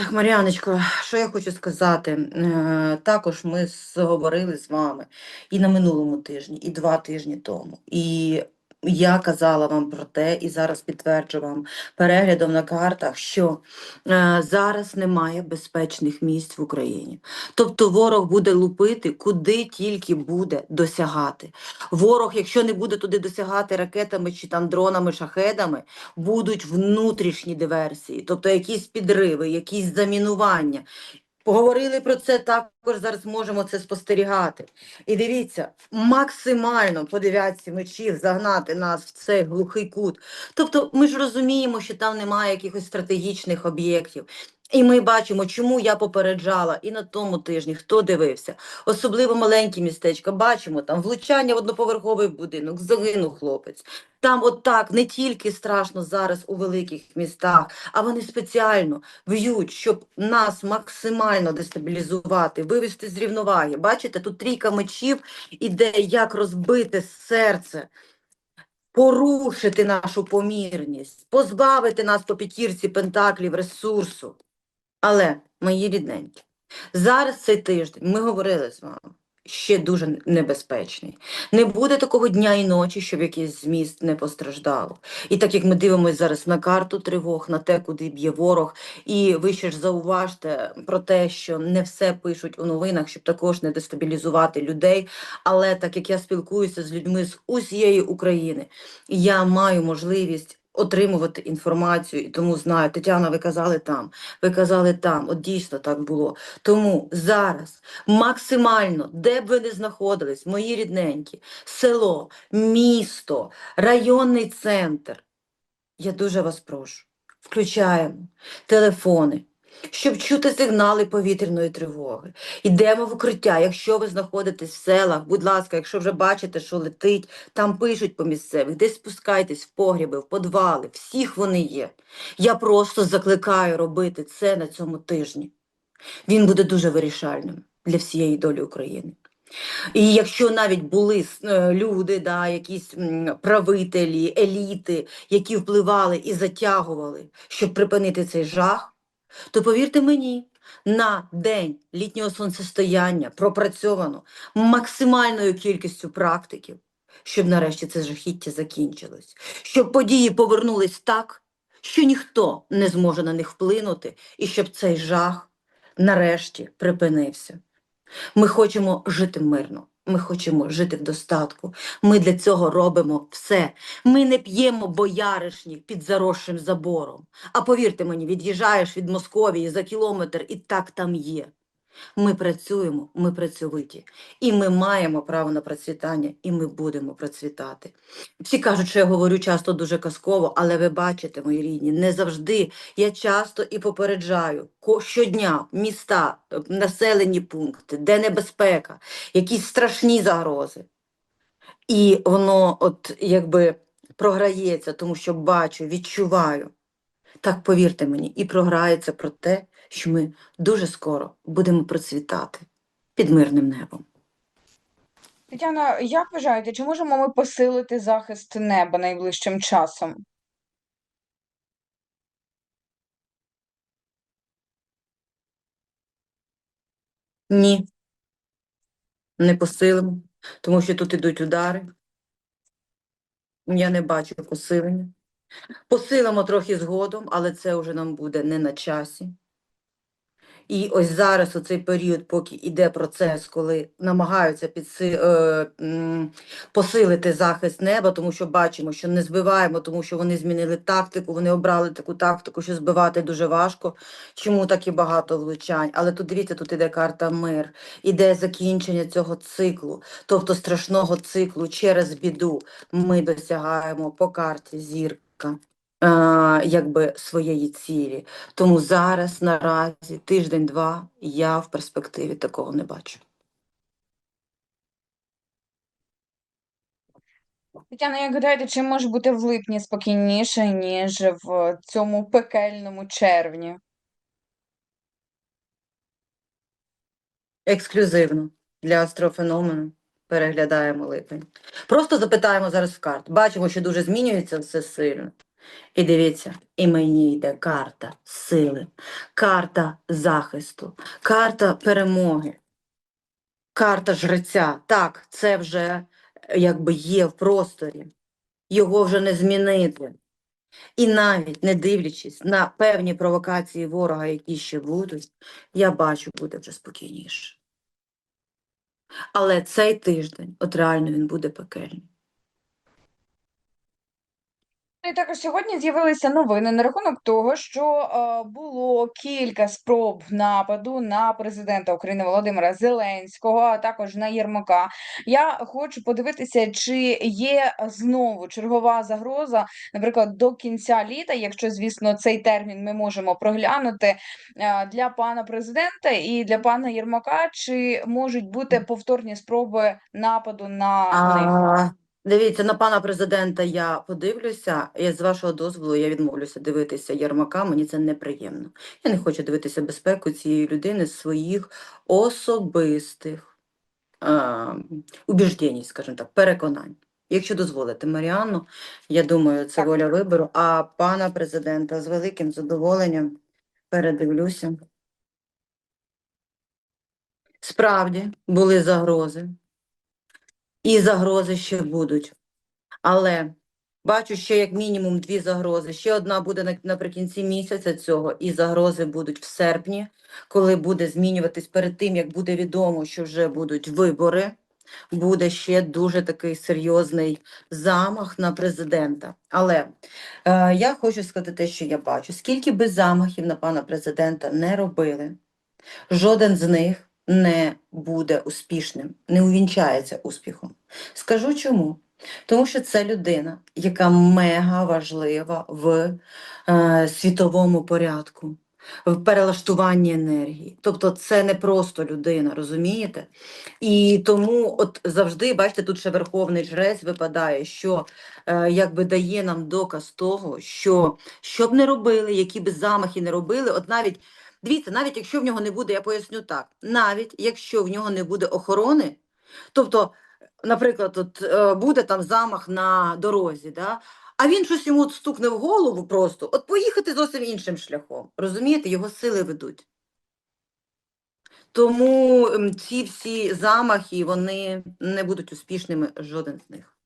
Так, Маріаночко, що я хочу сказати? Е, Також ми говорили з вами і на минулому тижні, і два тижні тому. І я казала вам про те, і зараз підтверджу вам переглядом на картах, що е, зараз немає безпечних місць в Україні. Тобто ворог буде лупити, куди тільки буде досягати. Ворог, якщо не буде туди досягати ракетами чи там дронами, шахедами, будуть внутрішні диверсії, тобто якісь підриви, якісь замінування. Поговорили про це також зараз можемо це спостерігати. І дивіться, максимально по дев'ятці мечів загнати нас в цей глухий кут. Тобто ми ж розуміємо, що там немає якихось стратегічних об'єктів. І ми бачимо, чому я попереджала і на тому тижні, хто дивився, особливо маленькі містечка, бачимо там влучання в одноповерховий будинок, загинув хлопець. Там от так не тільки страшно зараз у великих містах, а вони спеціально б'ють, щоб нас максимально дестабілізувати, вивести з рівноваги. Бачите, тут трійка мечів іде, як розбити серце. Порушити нашу помірність, позбавити нас по п'ятірці пентаклів ресурсу. Але, мої рідненькі, зараз цей тиждень ми говорили з вами. Ще дуже небезпечний. Не буде такого дня і ночі, щоб якийсь зміст не постраждало. І так як ми дивимося зараз на карту тривог, на те, куди б'є ворог, і ви ще ж зауважте про те, що не все пишуть у новинах, щоб також не дестабілізувати людей. Але так як я спілкуюся з людьми з усієї України, я маю можливість отримувати інформацію, і тому знаю, Тетяна, ви казали там, ви казали там, от дійсно так було. Тому зараз максимально, де б ви не знаходились, мої рідненькі, село, місто, районний центр, я дуже вас прошу, включаємо телефони щоб чути сигнали повітряної тривоги. Йдемо в укриття. Якщо ви знаходитесь в селах, будь ласка, якщо вже бачите, що летить, там пишуть по місцевих, десь спускайтесь в погріби, в подвали, всіх вони є. Я просто закликаю робити це на цьому тижні. Він буде дуже вирішальним для всієї долі України. І якщо навіть були е, люди, да, якісь правителі, еліти, які впливали і затягували, щоб припинити цей жах, то повірте мені, на день літнього сонцестояння пропрацьовано максимальною кількістю практиків, щоб нарешті це жахіття закінчилось, щоб події повернулись так, що ніхто не зможе на них вплинути, і щоб цей жах нарешті припинився. Ми хочемо жити мирно. Ми хочемо жити в достатку. Ми для цього робимо все. Ми не п'ємо бояришні під заросшим забором. А повірте мені, від'їжджаєш від Московії за кілометр і так там є. Ми працюємо, ми працьовиті, і ми маємо право на процвітання, і ми будемо процвітати. Всі кажуть, що я говорю часто дуже казково, але ви бачите, мої рідні, не завжди. Я часто і попереджаю щодня міста, населені пункти, де небезпека, якісь страшні загрози. І воно от якби програється, тому що бачу, відчуваю. Так повірте мені, і програється про те, що ми дуже скоро будемо процвітати під мирним небом. Тетяна, як вважаєте, чи можемо ми посилити захист неба найближчим часом? Ні, не посилимо, тому що тут ідуть удари. Я не бачу посилення. Посилимо трохи згодом, але це вже нам буде не на часі. І ось зараз у цей період, поки йде процес, коли намагаються підси... е, посилити захист неба, тому що бачимо, що не збиваємо, тому що вони змінили тактику, вони обрали таку тактику, що збивати дуже важко. Чому так і багато влучань? Але тут дивіться, тут іде карта мир, іде закінчення цього циклу, тобто страшного циклу через біду ми досягаємо по карті зірка якби своєї цілі. Тому зараз наразі тиждень-два я в перспективі такого не бачу. Тетяна, як гадаєте, чи може бути в липні спокійніше, ніж в цьому пекельному червні? Ексклюзивно для астрофеномену переглядаємо липень. Просто запитаємо зараз в карт. Бачимо, що дуже змінюється все сильно. І дивіться, і мені йде карта сили, карта захисту, карта перемоги, карта жреця. Так, це вже е, якби є в просторі. Його вже не змінити. І навіть не дивлячись на певні провокації ворога, які ще будуть, я бачу, буде вже спокійніше. Але цей тиждень, от реально він буде пекельний. І також сьогодні з'явилися новини на рахунок того, що е, було кілька спроб нападу на президента України Володимира Зеленського, а також на Єрмака. Я хочу подивитися, чи є знову чергова загроза, наприклад, до кінця літа, якщо звісно цей термін ми можемо проглянути е, для пана президента і для пана Єрмака, чи можуть бути повторні спроби нападу на них? Дивіться, на пана президента я подивлюся, і з вашого дозволу я відмовлюся дивитися Єрмака, мені це неприємно. Я не хочу дивитися безпеку цієї людини з своїх особистих а, убіждень, скажімо так, переконань. Якщо дозволите, Маріанну, я думаю, це воля вибору. А пана президента з великим задоволенням передивлюся. Справді були загрози, і загрози ще будуть. Але бачу ще як мінімум дві загрози. Ще одна буде наприкінці місяця цього, і загрози будуть в серпні, коли буде змінюватись перед тим, як буде відомо, що вже будуть вибори. Буде ще дуже такий серйозний замах на президента. Але е, я хочу сказати те, що я бачу. Скільки би замахів на пана президента не робили, жоден з них не буде успішним, не увінчається успіхом. Скажу чому. Тому що це людина, яка мега важлива в е, світовому порядку, в перелаштуванні енергії. Тобто це не просто людина, розумієте? І тому от завжди, бачите, тут ще верховний жрець випадає, що е, якби дає нам доказ того, що що б не робили, які б замахи не робили, от навіть Дивіться, навіть якщо в нього не буде, я поясню так, навіть якщо в нього не буде охорони, тобто, наприклад, от, е, буде там замах на дорозі, да? а він щось йому от стукне в голову просто, от поїхати зовсім іншим шляхом. Розумієте, його сили ведуть. Тому ці всі замахи, вони не будуть успішними, жоден з них.